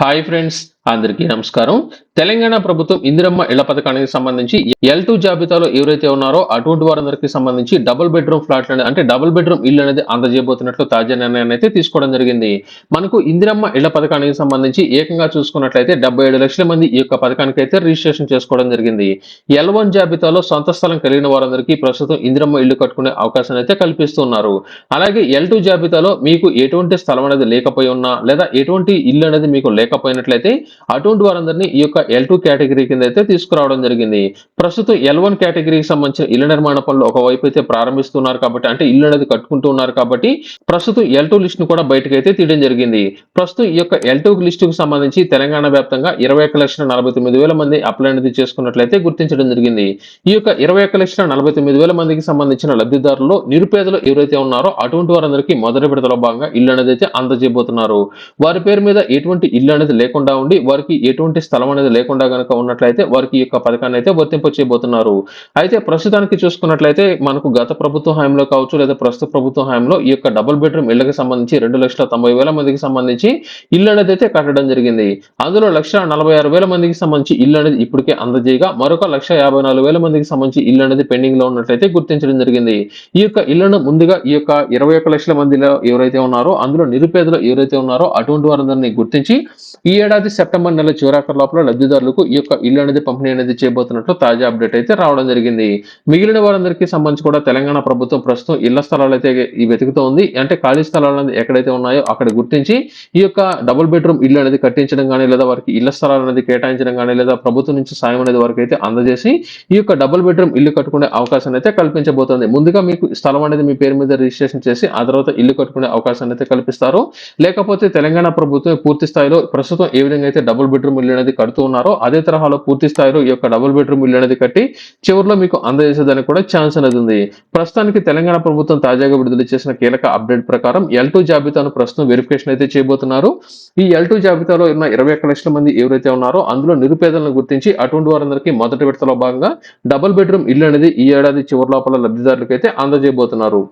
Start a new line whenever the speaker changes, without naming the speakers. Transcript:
hi friends అందరికీ నమస్కారం. తెలంగాణ ప్రభుత్వం ఇందిరమ్మ ఇళ్ళ పథకానికి సంబంధించి ఎల్ టూ జాబితాలో ఎవరైతే ఉన్నారో అటువంటి వారందరికీ సంబంధించి డబుల్ బెడ్రూమ్ ఫ్లాట్ అనేది అంటే డబుల్ బెడ్రూమ్ ఇల్లు అనేది అందజేయబోతున్నట్లు తాజా నిర్ణయాన్ని అయితే తీసుకోవడం జరిగింది. మనకు ఇందిరమ్మ ఇళ్ళ పథకానికి సంబంధించి ఏకంగా చూసుకున్నట్లయితే డెబ్బై ఏడు లక్షల మంది ఈ యొక్క పథకానికి అయితే రిజిస్ట్రేషన్ చేసుకోవడం జరిగింది. ఎల్ వన్ జాబితాలో సొంత స్థలం కలిగిన వారందరికీ ప్రస్తుతం ఇందిరమ్మ ఇల్లు కట్టుకునే అవకాశాన్ని అయితే కల్పిస్తున్నారు. అలాగే ఎల్ టూ జాబితాలో మీకు ఎటువంటి స్థలం అనేది లేకపోయి ఉన్నా లేదా ఎటువంటి ఇల్లు అనేది మీకు లేకపోయినట్లయితే అటువంటి వారందరినీ ఈ యొక్క ఎల్ టూ కేటగిరీ కింద అయితే తీసుకురావడం జరిగింది. ప్రస్తుతం ఎల్ వన్ కేటగిరీకి సంబంధించిన ఇళ్ళ నిర్మాణ పనులు ఒకవైపు అయితే ప్రారంభిస్తున్నారు కాబట్టి అంటే ఇల్లు అనేది కట్టుకుంటూ ఉన్నారు కాబట్టి ప్రస్తుతం ఎల్ టూ లిస్ట్ను కూడా బయటకు అయితే తీయడం జరిగింది. ప్రస్తుతం ఈ యొక్క ఎల్ టూ లిస్ట్కు సంబంధించి తెలంగాణ వ్యాప్తంగా ఇరవై ఒక్క లక్షల నలభై తొమ్మిది వేల మంది అప్లై అనేది చేసుకున్నట్లయితే గుర్తించడం జరిగింది. ఈ యొక్క ఇరవై ఒక్క లక్షల నలభై తొమ్మిది వేల మందికి సంబంధించిన లబ్ధిదారులు నిరుపేదలు ఎవరైతే ఉన్నారో అటువంటి వారందరికీ మొదటి విడతలో భాగంగా ఇల్లు అనేది అయితే అందజేయబోతున్నారు. వారి పేరు మీద ఎటువంటి ఇల్లు అనేది లేకుండా ఉండి వారికి ఎటువంటి స్థలం అనేది లేకుండా గనక ఉన్నట్లయితే వారికి ఈ యొక్క పథకాన్ని అయితే వర్తింప చేయబోతున్నారు. అయితే ప్రస్తుతానికి చూసుకున్నట్లయితే మనకు గత ప్రభుత్వ హయాంలో కావచ్చు లేదా ప్రస్తుత ప్రభుత్వ హయాంలో ఈ యొక్క డబుల్ బెడ్రూమ్ ఇళ్ళకు సంబంధించి రెండు లక్షల తొంభై వేల మందికి సంబంధించి ఇల్లు అనేది అయితే కట్టడం జరిగింది. అందులో లక్ష నలభై ఆరు వేల మందికి సంబంధించి ఇల్లు అనేది ఇప్పటికే అందజేయగా మరొక లక్ష యాభై నాలుగు వేల మందికి సంబంధించి ఇల్లు అనేది పెండింగ్లో ఉన్నట్లయితే గుర్తించడం జరిగింది. ఈ యొక్క ఇళ్ళను ముందుగా ఈ యొక్క ఇరవై ఒక్క లక్షల మందిలో ఎవరైతే ఉన్నారో అందులో నిరుపేదలు ఎవరైతే ఉన్నారో అటువంటి వారందరినీ గుర్తించి ఈ ఏడాది సెప్టెంబర్ నెల చివరాఖరు లోపల లబ్ధిదారులకు ఈ యొక్క ఇల్లు అనేది పంపిణీ అనేది చేయబోతున్నట్లు తాజా అప్డేట్ అయితే రావడం జరిగింది. మిగిలిన వారందరికీ సంబంధించి కూడా తెలంగాణ ప్రభుత్వం ప్రస్తుతం ఇళ్ళ స్థలాలు అయితే ఈ వెతుకుతూ ఉంది. అంటే ఖాళీ స్థలాలు అనేది ఎక్కడైతే ఉన్నాయో అక్కడ గుర్తించి ఈ యొక్క డబుల్ బెడ్రూమ్ ఇల్లు అనేది కట్టించడం కానీ లేదా వారికి ఇళ్ళ స్థలాలు అనేది కేటాయించడం కానీ లేదా ప్రభుత్వం నుంచి సాయం అనేది వారికి అయితే అందజేసి ఈ యొక్క డబుల్ బెడ్రూమ్ ఇల్లు కట్టుకునే అవకాశం అయితే కల్పించబోతోంది. ముందుగా మీకు స్థలం అనేది మీ పేరు మీద రిజిస్ట్రేషన్ చేసి ఆ తర్వాత ఇల్లు కట్టుకునే అవకాశాన్ని అయితే కల్పిస్తారు. లేకపోతే తెలంగాణ ప్రభుత్వం పూర్తి స్థాయిలో ప్రస్తుతం ఏ విధంగా అయితే డబుల్ బెడ్రూమ్ ఇల్లు అనేది కడుతూ ఉన్నారో అదే తరహాలో పూర్తి స్థాయిలో ఈ యొక్క డబుల్ బెడ్రూమ్ ఇల్లు అనేది కట్టి చివరిలో మీకు అందజేసేదానికి కూడా ఛాన్స్ అనేది ఉంది. ప్రస్తుతానికి తెలంగాణ ప్రభుత్వం తాజాగా విడుదల చేసిన కీలక అప్డేట్ ప్రకారం ఎల్ టూ జాబితాను ప్రస్తుతం వెరిఫికేషన్ అయితే చేయబోతున్నారు. ఈ ఎల్ టూ జాబితాలో ఉన్న ఇరవై ఒక్క లక్షల మంది ఎవరైతే ఉన్నారో అందులో నిరుపేదలను గుర్తించి అటువంటి వారందరికీ మొదటి విడతలో భాగంగా డబుల్ బెడ్రూమ్ ఇల్లు అనేది ఈ ఏడాది చివరి లోపల లబ్ధిదారులకు అయితే అందజేయబోతున్నారు.